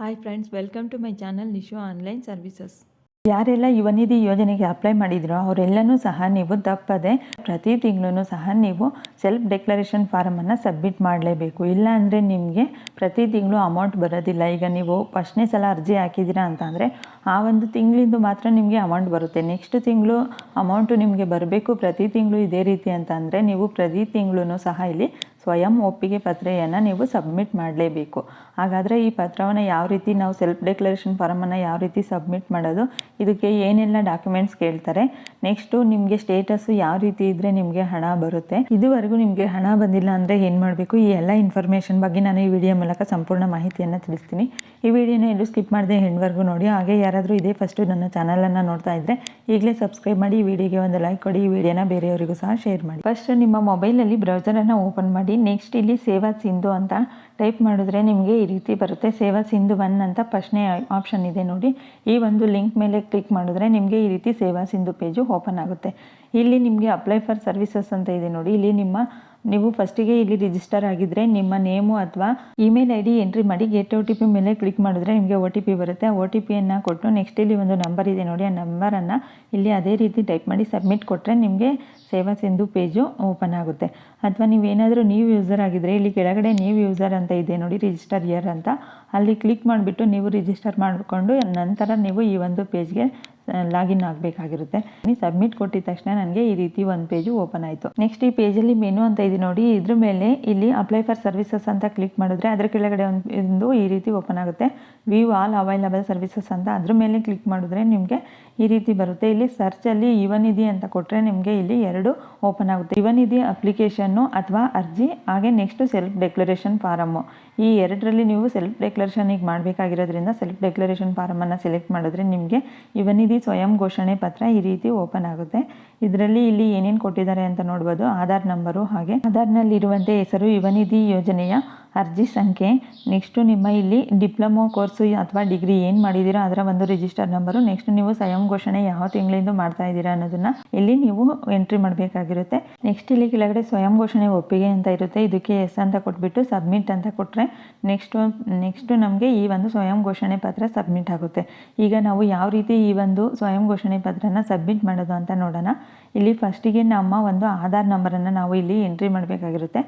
Hi friends welcome to my channel Nishu online services ಯಾರೆಲ್ಲ ಯುವನಿಧಿ ಯೋಜನೆಗೆ apply ಮಾಡಿದ್ರೋ ಅವರೆಲ್ಲನೂ ಸಹ ನೀವು ತಪ್ಪದೆ ಪ್ರತಿ ತಿಂಗಳೂ ಸಹ ನೀವು ಸೆಲ್ಫ್ ಡೆಕ್ಲರೇಷನ್ ಫಾರಮನ್ನು ಸಬ್ಮಿಟ್ ಮಾಡಲೇಬೇಕು. ಇಲ್ಲ ಅಂದರೆ ನಿಮಗೆ ಪ್ರತಿ ತಿಂಗಳು ಅಮೌಂಟ್ ಬರೋದಿಲ್ಲ. ಈಗ ನೀವು ಫಸ್ಟ್ನೇ ಸಲ ಅರ್ಜಿ ಹಾಕಿದ್ದೀರಾ ಅಂತ ಅಂದರೆ ಆ ಒಂದು ತಿಂಗಳಿಂದು ಮಾತ್ರ ನಿಮಗೆ ಅಮೌಂಟ್ ಬರುತ್ತೆ. ನೆಕ್ಸ್ಟ್ ತಿಂಗಳು ಅಮೌಂಟು ನಿಮಗೆ ಬರಬೇಕು ಪ್ರತಿ ತಿಂಗಳು ಇದೇ ರೀತಿ ಅಂತ ನೀವು ಪ್ರತಿ ತಿಂಗಳೂ ಸಹ ಇಲ್ಲಿ ಸ್ವಯಂ ಒಪ್ಪಿಗೆ ಪತ್ರೆಯನ್ನು ನೀವು ಸಬ್ಮಿಟ್ ಮಾಡಲೇಬೇಕು. ಹಾಗಾದರೆ ಈ ಪತ್ರವನ್ನು ಯಾವ ರೀತಿ ನಾವು ಸೆಲ್ಫ್ ಡೆಕ್ಲರೇಷನ್ ಫಾರಮನ್ನು ಯಾವ ರೀತಿ ಸಬ್ಮಿಟ್ ಮಾಡೋದು, ಇದಕ್ಕೆ ಏನೆಲ್ಲ ಡಾಕ್ಯುಮೆಂಟ್ಸ್ ಕೇಳ್ತಾರೆ ನೆಕ್ಸ್ಟು ನಿಮಗೆ ಸ್ಟೇಟಸ್ಸು ಯಾವ ರೀತಿ ಇದ್ದರೆ ನಿಮಗೆ ಹಣ ಬರುತ್ತೆ, ಇದುವರೆಗೂ ನಿಮಗೆ ಹಣ ಬಂದಿಲ್ಲ ಅಂದರೆ ಏನು ಮಾಡಬೇಕು, ಈ ಎಲ್ಲ ಇನ್ಫಾರ್ಮೇಷನ್ ಬಗ್ಗೆ ನಾನು ಈ ವಿಡಿಯೋ ಮೂಲಕ ಸಂಪೂರ್ಣ ಮಾಹಿತಿಯನ್ನು ತಿಳಿಸ್ತೀನಿ. ಈ ವಿಡಿಯೋನ ಎಲ್ಲೂ ಸ್ಕಿಪ್ ಮಾಡದೆ ಹೆಣ್ವರೆಗೂ ನೋಡಿ, ಹಾಗೆ ಯಾರಾದರೂ ಇದೇ ಫಸ್ಟು ನನ್ನ ಚಾನಲನ್ನು ನೋಡ್ತಾ ಇದ್ದರೆ ಈಗಲೇ ಸಬ್ಸ್ಕ್ರೈಬ್ ಮಾಡಿ, ಈ ವಿಡಿಯೋಗೆ ಒಂದು ಲೈಕ್ ಕೊಡಿ, ಈ ವಿಡಿಯೋನ ಬೇರೆಯವರಿಗೂ ಸಹ ಶೇರ್ ಮಾಡಿ. ಫಸ್ಟ್ ನಿಮ್ಮ ಮೊಬೈಲಲ್ಲಿ ಬ್ರೌಸರನ್ನು ಓಪನ್ ಮಾಡಿ ನೆಕ್ಸ್ಟ್ ಇಲ್ಲಿ ಸೇವಾ ಸಿಂಧು ಅಂತ ಟೈಪ್ ಮಾಡಿದ್ರೆ ನಿಮಗೆ ಈ ರೀತಿ ಬರುತ್ತೆ. ಸೇವಾ ಸಿಂಧು ಒನ್ ಅಂತ ಫಸ್ಟ್ನೇ ಆಪ್ಷನ್ ಇದೆ ನೋಡಿ. ಈ ಒಂದು ಲಿಂಕ್ ಮೇಲೆ ಕ್ಲಿಕ್ ಮಾಡಿದ್ರೆ ನಿಮಗೆ ಈ ರೀತಿ ಸೇವಾ ಸಿಂಧು ಪೇಜು ಓಪನ್ ಆಗುತ್ತೆ. ಇಲ್ಲಿ ನಿಮಗೆ ಅಪ್ಲೈ ಫಾರ್ ಸರ್ವಿಸಸ್ ಅಂತ ಇದೆ ನೋಡಿ. ಇಲ್ಲಿ ನಿಮ್ಮ ನೀವು ಫಸ್ಟಿಗೆ ಇಲ್ಲಿ ರಿಜಿಸ್ಟರ್ ಆಗಿದ್ದರೆ ನಿಮ್ಮ ನೇಮು ಅಥವಾ ಇಮೇಲ್ ಐ ಡಿ ಎಂಟ್ರಿ ಮಾಡಿ ಗೆಟ್ ಒ ಟಿ ಪಿ ಮೇಲೆ ಕ್ಲಿಕ್ ಮಾಡಿದ್ರೆ ನಿಮಗೆ ಒ ಟಿ ಪಿ ಬರುತ್ತೆ. ಆ ಒ ಟಿ ಪಿಯನ್ನು ಕೊಟ್ಟು ನೆಕ್ಸ್ಟ್ ಇಲ್ಲಿ ಒಂದು ನಂಬರ್ ಇದೆ ನೋಡಿ, ಆ ನಂಬರನ್ನು ಇಲ್ಲಿ ಅದೇ ರೀತಿ ಟೈಪ್ ಮಾಡಿ ಸಬ್ಮಿಟ್ ಕೊಟ್ಟರೆ ನಿಮಗೆ ಸೇವಾ ಸಿಂಧು ಪೇಜು ಓಪನ್ ಆಗುತ್ತೆ. ಅಥವಾ ನೀವೇನಾದರೂ ನೀವು ಯೂಸರ್ ಆಗಿದ್ದರೆ ಇಲ್ಲಿ ಕೆಳಗಡೆ ನೀವು ಯೂಸರ್ ಅಂತ ಇದೆ ನೋಡಿ ರಿಜಿಸ್ಟರ್ ಇಯರ್ ಅಂತ. ಅಲ್ಲಿ ಕ್ಲಿಕ್ ಮಾಡಿಬಿಟ್ಟು ನೀವು ರಿಜಿಸ್ಟರ್ ಮಾಡಿಕೊಂಡು ನಂತರ ನೀವು ಈ ಒಂದು ಪೇಜ್ಗೆ ಲಾಗಿನ್ ಆಗಬೇಕಾಗಿರುತ್ತೆ. ಸಬ್ಮಿಟ್ ಕೊಟ್ಟಿದ ತಕ್ಷಣ ನನಗೆ ಈ ರೀತಿ ಒಂದು ಪೇಜು ಓಪನ್ ಆಯಿತು. ನೆಕ್ಸ್ಟ್ ಈ ಪೇಜಲ್ಲಿ ಮೆನು ಅಂತ ಇದೆ ನೋಡಿ. ಇದ್ರ ಮೇಲೆ ಇಲ್ಲಿ ಅಪ್ಲೈ ಫಾರ್ ಸರ್ವಿಸಸ್ ಅಂತ ಕ್ಲಿಕ್ ಮಾಡಿದ್ರೆ ಅದರ ಕೆಳಗಡೆ ಒಂದು ಈ ರೀತಿ ಓಪನ್ ಆಗುತ್ತೆ. ವ್ಯೂ ಆಲ್ ಅವೈಲಬಲ್ ಸರ್ವಿಸಸ್ ಅಂತ ಅದ್ರ ಮೇಲೆ ಕ್ಲಿಕ್ ಮಾಡಿದ್ರೆ ನಿಮಗೆ ಈ ರೀತಿ ಬರುತ್ತೆ. ಇಲ್ಲಿ ಸರ್ಚಲ್ಲಿ ಯುವನಿಧಿ ಅಂತ ಕೊಟ್ಟರೆ ನಿಮಗೆ ಇಲ್ಲಿ ಎರಡು ಓಪನ್ ಆಗುತ್ತೆ. ಯುವನಿಧಿ ಅಪ್ಲಿಕೇಶನ್ನು ಅಥವಾ ಅರ್ಜಿ, ಹಾಗೆ ನೆಕ್ಸ್ಟ್ ಸೆಲ್ಫ್ ಡೆಕ್ಲರೇಷನ್ ಫಾರಮ್ಮು ಈ ಎರಡರಲ್ಲಿ ನೀವು ಸೆಲ್ಫ್ ಡೆಕ್ಲರೇಷನ್ ಈಗ ಮಾಡಬೇಕಾಗಿರೋದ್ರಿಂದ ಸೆಲ್ಫ್ ಡೆಕ್ಲರೇಷನ್ ಫಾರಮನ್ನು ಸೆಲೆಕ್ಟ್ ಮಾಡಿದ್ರೆ ನಿಮಗೆ ಯುವನಿಧಿ ಸ್ವಯಂ ಘೋಷಣೆ ಪತ್ರ ಈ ರೀತಿ ಓಪನ್ ಆಗುತ್ತೆ. ಇದರಲ್ಲಿ ಇಲ್ಲಿ ಏನೇನು ಕೊಟ್ಟಿದ್ದಾರೆ ಅಂತ ನೋಡ್ಬೋದು. ಆಧಾರ್ ನಂಬರು ಹಾಗೆ. ಆಧಾರ್ನಲ್ಲಿರುವಂತೆ ಹೆಸರು ಯುವನಿಧಿ ಯೋಜನೆಯ ಅರ್ಜಿ ಸಂಖ್ಯೆ ನೆಕ್ಸ್ಟು ನಿಮ್ಮ ಇಲ್ಲಿ ಡಿಪ್ಲೊಮೊ ಕೋರ್ಸು ಅಥವಾ ಡಿಗ್ರಿ ಏನು ಮಾಡಿದ್ದೀರಾ ಅದರ ಒಂದು ರಿಜಿಸ್ಟರ್ ನಂಬರು ನೆಕ್ಸ್ಟ್ ನೀವು ಸ್ವಯಂ ಘೋಷಣೆ ಯಾವ ತಿಂಗಳಿಂದ ಮಾಡ್ತಾ ಇದ್ದೀರಾ ಅನ್ನೋದನ್ನ ಇಲ್ಲಿ ನೀವು ಎಂಟ್ರಿ ಮಾಡಬೇಕಾಗಿರುತ್ತೆ. ನೆಕ್ಸ್ಟ್ ಇಲ್ಲಿ ಕೆಳಗಡೆ ಸ್ವಯಂ ಘೋಷಣೆ ಒಪ್ಪಿಗೆ ಅಂತ ಇರುತ್ತೆ. ಇದಕ್ಕೆ ಎಸ್ ಅಂತ ಕೊಟ್ಬಿಟ್ಟು ಸಬ್ಮಿಟ್ ಅಂತ ಕೊಟ್ಟರೆ ನೆಕ್ಸ್ಟು ನೆಕ್ಸ್ಟು ನಮಗೆ ಈ ಒಂದು ಸ್ವಯಂ ಘೋಷಣೆ ಪತ್ರ ಸಬ್ಮಿಟ್ ಆಗುತ್ತೆ. ಈಗ ನಾವು ಯಾವ ರೀತಿ ಈ ಒಂದು ಸ್ವಯಂ ಘೋಷಣೆ ಪತ್ರನ ಸಬ್ಮಿಟ್ ಮಾಡೋದು ಅಂತ ನೋಡೋಣ. ಇಲ್ಲಿ ಫಸ್ಟಿಗೆ ನಮ್ಮ ಒಂದು ಆಧಾರ್ ನಂಬರನ್ನು ನಾವು ಇಲ್ಲಿ ಎಂಟ್ರಿ ಮಾಡಬೇಕಾಗಿರುತ್ತೆ.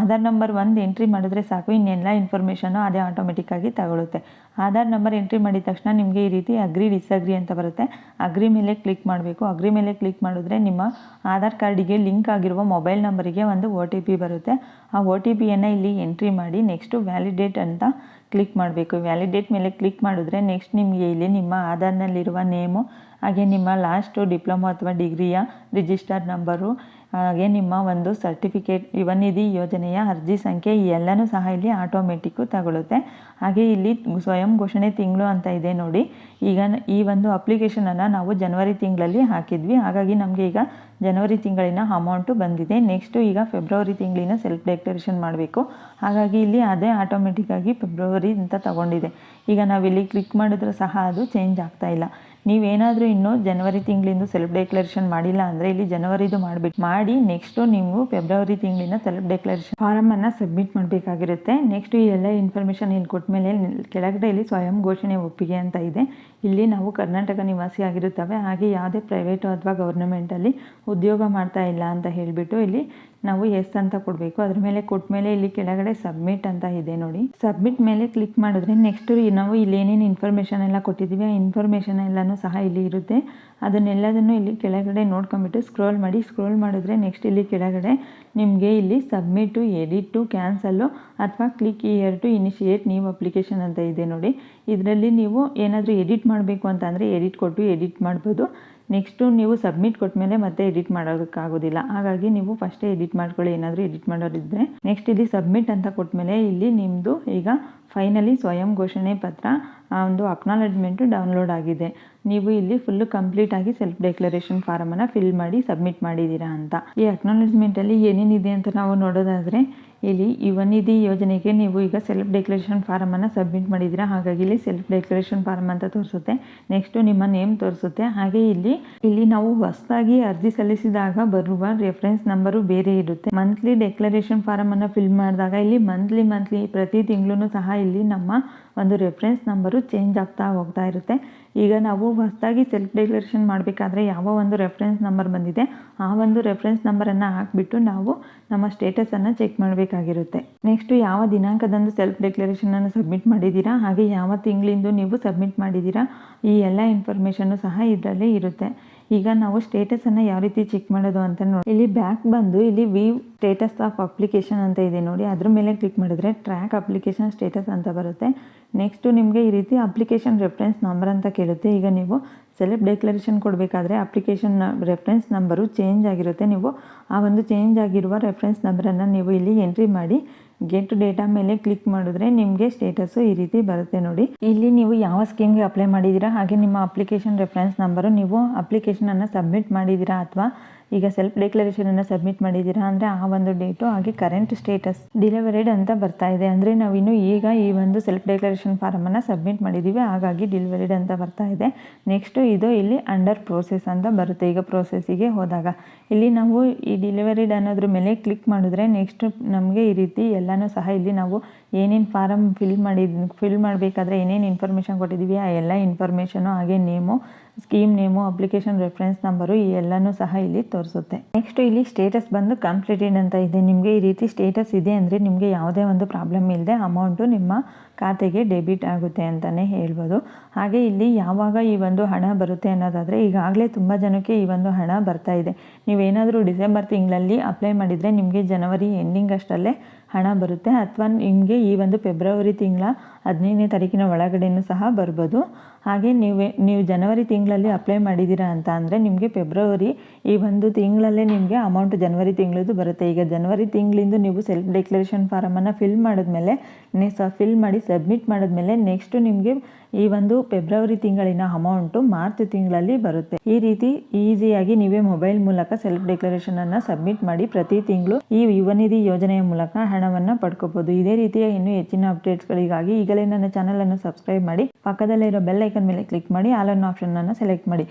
ಆಧಾರ್ ನಂಬರ್ ಒಂದು ಎಂಟ್ರಿ ಮಾಡಿದ್ರೆ ಸಾಕು, ಇನ್ನೆಲ್ಲ ಇನ್ಫಾರ್ಮೇಷನು ಅದೇ ಆಟೋಮೆಟಿಕ್ಕಾಗಿ ತಗೊಳುತ್ತೆ. ಆಧಾರ್ ನಂಬರ್ ಎಂಟ್ರಿ ಮಾಡಿದ ತಕ್ಷಣ ನಿಮಗೆ ಈ ರೀತಿ ಅಗ್ರಿ ಡಿಸ್ಅಗ್ರಿ ಅಂತ ಬರುತ್ತೆ. ಅಗ್ರಿ ಮೇಲೆ ಕ್ಲಿಕ್ ಮಾಡಬೇಕು. ಅಗ್ರಿ ಮೇಲೆ ಕ್ಲಿಕ್ ಮಾಡಿದ್ರೆ ನಿಮ್ಮ ಆಧಾರ್ ಕಾರ್ಡಿಗೆ ಲಿಂಕ್ ಆಗಿರುವ ಮೊಬೈಲ್ ನಂಬರಿಗೆ ಒಂದು ಒ ಬರುತ್ತೆ. ಆ ಒ ಟಿ ಇಲ್ಲಿ ಎಂಟ್ರಿ ಮಾಡಿ ನೆಕ್ಸ್ಟು ವ್ಯಾಲಿಡೇಟ್ ಅಂತ ಕ್ಲಿಕ್ ಮಾಡಬೇಕು. ವ್ಯಾಲಿಡೇಟ್ ಮೇಲೆ ಕ್ಲಿಕ್ ಮಾಡಿದ್ರೆ ನೆಕ್ಸ್ಟ್ ನಿಮಗೆ ಇಲ್ಲಿ ನಿಮ್ಮ ಆಧಾರ್ನಲ್ಲಿರುವ ನೇಮು, ಹಾಗೆ ನಿಮ್ಮ ಲಾಸ್ಟು ಡಿಪ್ಲೊಮೊ ಅಥವಾ ಡಿಗ್ರಿಯ ರಿಜಿಸ್ಟರ್ ನಂಬರು ಹಾಗೆ ನಿಮ್ಮ ಒಂದು ಸರ್ಟಿಫಿಕೇಟ್ ಯುವನಿಧಿ ಯೋಜನೆಯ ಅರ್ಜಿ ಸಂಖ್ಯೆ ಎಲ್ಲನೂ ಸಹ ಇಲ್ಲಿ ಆಟೋಮೆಟಿಕ್ಕು ತಗೊಳುತ್ತೆ. ಹಾಗೆ ಇಲ್ಲಿ ಸ್ವಯಂ ಘೋಷಣೆ ತಿಂಗಳು ಅಂತ ಇದೆ ನೋಡಿ. ಈಗ ಈ ಒಂದು ಅಪ್ಲಿಕೇಶನನ್ನು ನಾವು ಜನವರಿ ತಿಂಗಳಲ್ಲಿ ಹಾಕಿದ್ವಿ. ಹಾಗಾಗಿ ನಮಗೆ ಈಗ ಜನವರಿ ತಿಂಗಳಿನ ಅಮೌಂಟು ಬಂದಿದೆ. ನೆಕ್ಸ್ಟು ಈಗ ಫೆಬ್ರವರಿ ತಿಂಗಳಿನ ಸೆಲ್ಫ್ ಡೆಕ್ಲರೇಷನ್ ಮಾಡಬೇಕು. ಹಾಗಾಗಿ ಇಲ್ಲಿ ಅದೇ ಆಟೋಮೆಟಿಕ್ಕಾಗಿ ಫೆಬ್ರವರಿ ಅಂತ ತಗೊಂಡಿದೆ. ಈಗ ನಾವಿಲ್ಲಿ ಕ್ಲಿಕ್ ಮಾಡಿದ್ರೂ ಸಹ ಅದು ಚೇಂಜ್ ಆಗ್ತಾ ಇಲ್ಲ. ನೀವೇನಾದರೂ ಇನ್ನೂ ಜನವರಿ ತಿಂಗಳಿಂದ ಸೆಲ್ಫ್ ಡೆಕ್ಲರೇಷನ್ ಮಾಡಿಲ್ಲ ಅಂದರೆ ಇಲ್ಲಿ ಜನವರಿದು ಮಾಡಿಬಿಟ್ಟು ಮಾಡಿ ನೆಕ್ಸ್ಟು ನೀವು ಫೆಬ್ರವರಿ ತಿಂಗಳಿನ ಸೆಲ್ಫ್ ಡೆಕ್ಲರೇಷನ್ ಫಾರಮನ್ನು ಸಬ್ಮಿಟ್ ಮಾಡಬೇಕಾಗಿರುತ್ತೆ. ನೆಕ್ಸ್ಟ್ ಈ ಎಲ್ಲ ಇನ್ಫಾರ್ಮೇಷನ್ ಇಲ್ಲಿ ಕೊಟ್ಟ ಮೇಲೆ ಕೆಳಗಡೆ ಇಲ್ಲಿ ಸ್ವಯಂ ಘೋಷಣೆ ಒಪ್ಪಿಗೆ ಅಂತ ಇದೆ. ಇಲ್ಲಿ ನಾವು ಕರ್ನಾಟಕ ನಿವಾಸಿ ಆಗಿರುತ್ತವೆ. ಹಾಗೆ ಯಾವುದೇ ಪ್ರೈವೇಟು ಅಥವಾ ಗೌರ್ನಮೆಂಟಲ್ಲಿ ಉದ್ಯೋಗ ಮಾಡ್ತಾ ಇಲ್ಲ ಅಂತ ಹೇಳಿಬಿಟ್ಟು ಇಲ್ಲಿ ನಾವು ಎಸ್ ಅಂತ ಕೊಡಬೇಕು. ಅದ್ರ ಮೇಲೆ ಕೊಟ್ಟ ಮೇಲೆ ಇಲ್ಲಿ ಕೆಳಗಡೆ ಸಬ್ಮಿಟ್ ಅಂತ ಇದೆ ನೋಡಿ. ಸಬ್ಮಿಟ್ ಮೇಲೆ ಕ್ಲಿಕ್ ಮಾಡಿದ್ರೆ ನೆಕ್ಸ್ಟ್ ನಾವು ಇಲ್ಲಿ ಏನೇನು ಇನ್ಫಾರ್ಮೇಷನ್ ಎಲ್ಲ ಕೊಟ್ಟಿದ್ದೀವಿ, ಆ ಇನ್ಫಾರ್ಮೇಷನ್ ಎಲ್ಲನೂ ಸಹ ಇಲ್ಲಿ ಇರುತ್ತೆ. ಅದನ್ನೆಲ್ಲದನ್ನು ಇಲ್ಲಿ ಕೆಳಗಡೆ ನೋಡ್ಕೊಂಬಿಟ್ಟು ಸ್ಕ್ರೋಲ್ ಮಾಡಿ ಸ್ಕ್ರೋಲ್ ಮಾಡಿದ್ರೆ ನೆಕ್ಸ್ಟ್ ಇಲ್ಲಿ ಕೆಳಗಡೆ ನಿಮಗೆ ಇಲ್ಲಿ ಸಬ್ಮಿಟು ಎಡಿಟು ಕ್ಯಾನ್ಸಲ್ಲು ಅಥವಾ click here to initiate new application ಅಂತ ಇದೆ ನೋಡಿ. ಇದರಲ್ಲಿ ನೀವು ಏನಾದರೂ ಎಡಿಟ್ ಮಾಡಬೇಕು ಅಂತ ಅಂದರೆ ಎಡಿಟ್ ಕೊಟ್ಟು ಎಡಿಟ್ ಮಾಡ್ಬೋದು. ನೆಕ್ಸ್ಟು ನೀವು ಸಬ್ಮಿಟ್ ಕೊಟ್ಟಮೇಲೆ ಮತ್ತೆ ಎಡಿಟ್ ಮಾಡೋದಕ್ಕಾಗೋದಿಲ್ಲ. ಹಾಗಾಗಿ ನೀವು ಫಸ್ಟೇ ಎಡಿಟ್ ಮಾಡ್ಕೊಳ್ಳಿ. ಏನಾದರೂ ಎಡಿಟ್ ಮಾಡೋರಿದ್ದರೆ ನೆಕ್ಸ್ಟ್ ಇಲ್ಲಿ ಸಬ್ಮಿಟ್ ಅಂತ ಕೊಟ್ಟ ಮೇಲೆ ಇಲ್ಲಿ ನಿಮ್ಮದು ಈಗ ಫೈನಲಿ ಸ್ವಯಂ ಘೋಷಣೆ ಪತ್ರ, ಆ ಒಂದು ಅಕ್ನಾಲಜ್ಮೆಂಟು ಡೌನ್ಲೋಡ್ ಆಗಿದೆ. ನೀವು ಇಲ್ಲಿ ಫುಲ್ಲು ಕಂಪ್ಲೀಟಾಗಿ ಸೆಲ್ಫ್ ಡೆಕ್ಲರೇಷನ್ ಫಾರಮನ್ನು ಫಿಲ್ ಮಾಡಿ ಸಬ್ಮಿಟ್ ಮಾಡಿದ್ದೀರಾ ಅಂತ. ಈ ಅಕ್ನಾಲಜ್ಮೆಂಟಲ್ಲಿ ಏನೇನಿದೆ ಅಂತ ನಾವು ನೋಡೋದಾದರೆ ಇಲ್ಲಿ ಯುವನಿಧಿ ಯೋಜನೆಗೆ ನೀವು ಈಗ ಸೆಲ್ಫ್ ಡೆಕ್ಲರೇಷನ್ ಫಾರಮನ್ನು ಸಬ್ಮಿಟ್ ಮಾಡಿದ್ದೀರಾ? ಹಾಗಾಗಿ ಇಲ್ಲಿ ಸೆಲ್ಫ್ ಡೆಕ್ಲರೇಷನ್ ಫಾರಮ್ ಅಂತ ತೋರಿಸುತ್ತೆ. ನೆಕ್ಸ್ಟು ನಿಮ್ಮ ನೇಮ್ ತೋರಿಸುತ್ತೆ. ಹಾಗೆ ಇಲ್ಲಿ ಇಲ್ಲಿ ನಾವು ಹೊಸದಾಗಿ ಅರ್ಜಿ ಸಲ್ಲಿಸಿದಾಗ ಬರುವ ರೆಫರೆನ್ಸ್ ನಂಬರು ಬೇರೆ ಇರುತ್ತೆ. ಮಂತ್ಲಿ ಡೆಕ್ಲರೇಷನ್ ಫಾರಮನ್ನು ಫಿಲ್ ಮಾಡಿದಾಗ ಇಲ್ಲಿ ಮಂತ್ಲಿ ಮಂತ್ಲಿ ಪ್ರತಿ ತಿಂಗಳು ಸಹ ಇಲ್ಲಿ ನಮ್ಮ ಒಂದು ರೆಫರೆನ್ಸ್ ನಂಬರು ಚೇಂಜ್ ಆಗ್ತಾ ಹೋಗ್ತಾ ಇರುತ್ತೆ. ಈಗ ನಾವು ಹೊಸದಾಗಿ ಸೆಲ್ಫ್ ಡಿಕ್ಲರೇಷನ್ ಮಾಡಬೇಕಾದ್ರೆ ಯಾವ ಒಂದು ರೆಫರೆನ್ಸ್ ನಂಬರ್ ಬಂದಿದೆ, ಆ ಒಂದು ರೆಫರೆನ್ಸ್ ನಂಬರನ್ನು ಹಾಕಿಬಿಟ್ಟು ನಾವು ನಮ್ಮ ಸ್ಟೇಟಸನ್ನು ಚೆಕ್ ಮಾಡಬೇಕಾಗಿರುತ್ತೆ. ನೆಕ್ಸ್ಟು ಯಾವ ದಿನಾಂಕದಂದು ಸೆಲ್ಫ್ ಡಿಕ್ಲರೇಷನನ್ನು ಸಬ್ಮಿಟ್ ಮಾಡಿದ್ದೀರಾ, ಹಾಗೆ ಯಾವ ತಿಂಗಳಿಂದ ನೀವು ಸಬ್ಮಿಟ್ ಮಾಡಿದ್ದೀರಾ, ಈ ಎಲ್ಲ ಇನ್ಫಾರ್ಮೇಷನ್ನು ಸಹ ಇದರಲ್ಲಿ ಇರುತ್ತೆ. ಈಗ ನಾವು ಸ್ಟೇಟಸ್ ಸ್ಟೇಟಸನ್ನು ಯಾವ ರೀತಿ ಚೆಕ್ ಮಾಡೋದು ಅಂತ ನೋಡಿ ಇಲ್ಲಿ ಬ್ಯಾಕ್ ಬಂದು ಇಲ್ಲಿ ವೀವ್ ಸ್ಟೇಟಸ್ ಆಫ್ ಅಪ್ಲಿಕೇಶನ್ ಅಂತ ಇದೆ ನೋಡಿ. ಅದ್ರ ಮೇಲೆ ಕ್ಲಿಕ್ ಮಾಡಿದ್ರೆ ಟ್ರ್ಯಾಕ್ ಅಪ್ಲಿಕೇಶನ್ ಸ್ಟೇಟಸ್ ಅಂತ ಬರುತ್ತೆ. ನೆಕ್ಸ್ಟು ನಿಮಗೆ ಈ ರೀತಿ ಅಪ್ಲಿಕೇಶನ್ ರೆಫರೆನ್ಸ್ ನಂಬರ್ ಅಂತ ಕೇಳುತ್ತೆ. ಈಗ ನೀವು ಸೆಲೆಕ್ಟ್ ಡೆಕ್ಲರೇಷನ್ ಕೊಡಬೇಕಾದ್ರೆ ಅಪ್ಲಿಕೇಶನ್ ರೆಫರೆನ್ಸ್ ನಂಬರು ಚೇಂಜ್ ಆಗಿರುತ್ತೆ. ನೀವು ಆ ಒಂದು ಚೇಂಜ್ ಆಗಿರುವ ರೆಫರೆನ್ಸ್ ನಂಬರನ್ನು ನೀವು ಇಲ್ಲಿ ಎಂಟ್ರಿ ಮಾಡಿ ಗೆಟ್ ಡೇಟಾ ಮೇಲೆ ಕ್ಲಿಕ್ ಮಾಡಿದ್ರೆ ನಿಮಗೆ ಸ್ಟೇಟಸ್ ಈ ರೀತಿ ಬರುತ್ತೆ ನೋಡಿ. ಇಲ್ಲಿ ನೀವು ಯಾವ ಸ್ಕೀಮ್ಗೆ ಅಪ್ಲೈ ಮಾಡಿದ್ದೀರಾ ಹಾಗೆ ನಿಮ್ಮ ಅಪ್ಲಿಕೇಶನ್ ರೆಫರೆನ್ಸ್ ನಂಬರು ನೀವು ಅಪ್ಲಿಕೇಶನನ್ನು ಸಬ್ಮಿಟ್ ಮಾಡಿದ್ದೀರಾ ಅಥವಾ ಈಗ ಸೆಲ್ಫ್ ಡಿಕ್ಲರೇಷನನ್ನು ಸಬ್ಮಿಟ್ ಮಾಡಿದ್ದೀರಾ ಅಂದರೆ ಆ ಒಂದು ಡೇಟು ಹಾಗೆ ಕರೆಂಟ್ ಸ್ಟೇಟಸ್ ಡಿಲಿವರಿಡ್ ಅಂತ ಬರ್ತಾ ಇದೆ. ಅಂದರೆ ನಾವಿನ್ನು ಈಗ ಈ ಒಂದು ಸೆಲ್ಫ್ ಡಿಕ್ಲರೇಷನ್ ಫಾರಮನ್ನು ಸಬ್ಮಿಟ್ ಮಾಡಿದ್ದೀವಿ ಹಾಗಾಗಿ ಡಿಲಿವರಿಡ್ ಅಂತ ಬರ್ತಾ ಇದೆ. ನೆಕ್ಸ್ಟು ಇದು ಇಲ್ಲಿ ಅಂಡರ್ ಪ್ರೋಸೆಸ್ ಅಂತ ಬರುತ್ತೆ. ಈಗ ಪ್ರೋಸೆಸ್ಸಿಗೆ ಹೋದಾಗ ಇಲ್ಲಿ ನಾವು ಈ ಡಿಲಿವರಿಡ್ ಅನ್ನೋದ್ರ ಮೇಲೆ ಕ್ಲಿಕ್ ಮಾಡಿದ್ರೆ ನೆಕ್ಸ್ಟ್ ನಮಗೆ ಈ ರೀತಿ ಎಲ್ಲನೂ ಸಹ ಇಲ್ಲಿ ನಾವು ಏನೇನು ಫಾರಮ್ ಫಿಲ್ ಮಾಡಿದ ಫಿಲ್ ಮಾಡಬೇಕಾದ್ರೆ ಏನೇನು ಇನ್ಫಾರ್ಮೇಷನ್ ಕೊಟ್ಟಿದ್ದೀವಿ ಆ ಎಲ್ಲ ಇನ್ಫಾರ್ಮೇಷನು ಹಾಗೆ name scheme name, application reference number ಈ ಎಲ್ಲನೂ ಸಹ ಇಲ್ಲಿ ತೋರಿಸುತ್ತೆ. ನೆಕ್ಸ್ಟ್ ಇಲ್ಲಿ ಸ್ಟೇಟಸ್ ಬಂದು ಕಂಪ್ಲೀಟೆಡ್ ಅಂತ ಇದೆ. ನಿಮಗೆ ಈ ರೀತಿ ಸ್ಟೇಟಸ್ ಇದೆ ಅಂದರೆ ನಿಮಗೆ ಯಾವುದೇ ಒಂದು ಪ್ರಾಬ್ಲಮ್ ಇಲ್ಲದೆ ಅಮೌಂಟು ನಿಮ್ಮ ಖಾತೆಗೆ ಡೆಬಿಟ್ ಆಗುತ್ತೆ ಅಂತಲೇ ಹೇಳ್ಬೋದು. ಹಾಗೆ ಇಲ್ಲಿ ಯಾವಾಗ ಈ ಒಂದು ಹಣ ಬರುತ್ತೆ ಅನ್ನೋದಾದರೆ ಈಗಾಗಲೇ ತುಂಬ ಜನಕ್ಕೆ ಈ ಒಂದು ಹಣ ಬರ್ತಾ ಇದೆ. ನೀವೇನಾದರೂ ಡಿಸೆಂಬರ್ ತಿಂಗಳಲ್ಲಿ ಅಪ್ಲೈ ಮಾಡಿದರೆ ನಿಮಗೆ ಜನವರಿ ಎಂಡಿಂಗ್ ಅಷ್ಟರಲ್ಲೇ ಹಣ ಬರುತ್ತೆ. ಅಥವಾ ನಿಮಗೆ ಈ ಒಂದು ಫೆಬ್ರವರಿ ತಿಂಗಳ ಹದಿನೈದನೇ ತಾರೀಕಿನ ಒಳಗಡೆನೂ ಸಹ ಬರ್ಬೋದು. ಹಾಗೆ ನೀವೇ, ನೀವು ಜನವರಿ ತಿಂಗಳಲ್ಲಿ ಅಪ್ಲೈ ಮಾಡಿದ್ದೀರಾ ಅಂತ ಅಂದರೆ ನಿಮಗೆ ಫೆಬ್ರವರಿ ಈ ಒಂದು ತಿಂಗಳಲ್ಲೇ ನಿಮಗೆ ಅಮೌಂಟ್ ಜನವರಿ ತಿಂಗಳದ್ದು ಬರುತ್ತೆ. ಈಗ ಜನವರಿ ತಿಂಗಳಿಂದ ನೀವು ಸೆಲ್ಫ್ ಡಿಕ್ಲರೇಷನ್ ಫಾರಮನ್ನು ಫಿಲ್ ಮಾಡಿದ್ಮೇಲೆ ನೆಕ್ಸ್ಟ್ ಫಿಲ್ ಮಾಡಿ ಸಬ್ಮಿಟ್ ಮಾಡಿದ್ಮೇಲೆ ನೆಕ್ಸ್ಟ್ ನಿಮಗೆ ಈ ಒಂದು ಫೆಬ್ರವರಿ ತಿಂಗಳಿನ ಅಮೌಂಟು ಮಾರ್ಚ್ ತಿಂಗಳಲ್ಲಿ ಬರುತ್ತೆ. ಈ ರೀತಿ ಈಸಿಯಾಗಿ ನೀವೇ ಮೊಬೈಲ್ ಮೂಲಕ ಸೆಲ್ಫ್ ಡಿಕ್ಲರೇಷನನ್ನು ಸಬ್ಮಿಟ್ ಮಾಡಿ ಪ್ರತಿ ತಿಂಗಳು ಈ ಯುವ ನಿಧಿ ಯೋಜನೆಯ ಮೂಲಕ ಹಣವನ್ನು ಪಡ್ಕೋಬಹುದು ಇದೇ ರೀತಿಯ ಇನ್ನೂ ಹೆಚ್ಚಿನ ಅಪ್ಡೇಟ್ಸ್ಗಳಿಗಾಗಿ ಈಗಲೇ ನನ್ನ ಚಾನಲನ್ನು ಸಬ್ಸ್ಕ್ರೈಬ್ ಮಾಡಿ, ಪಕ್ಕದಲ್ಲಿರೋ ಬೆಲ್ ಐಕನ್ ಮೇಲೆ ಕ್ಲಿಕ್ ಮಾಡಿ ಆಲ್ ಆಪ್ಷನ್ ಆಪ್ಷನನ್ನು ಸೆಲೆಕ್ಟ್ ಮಾಡಿ.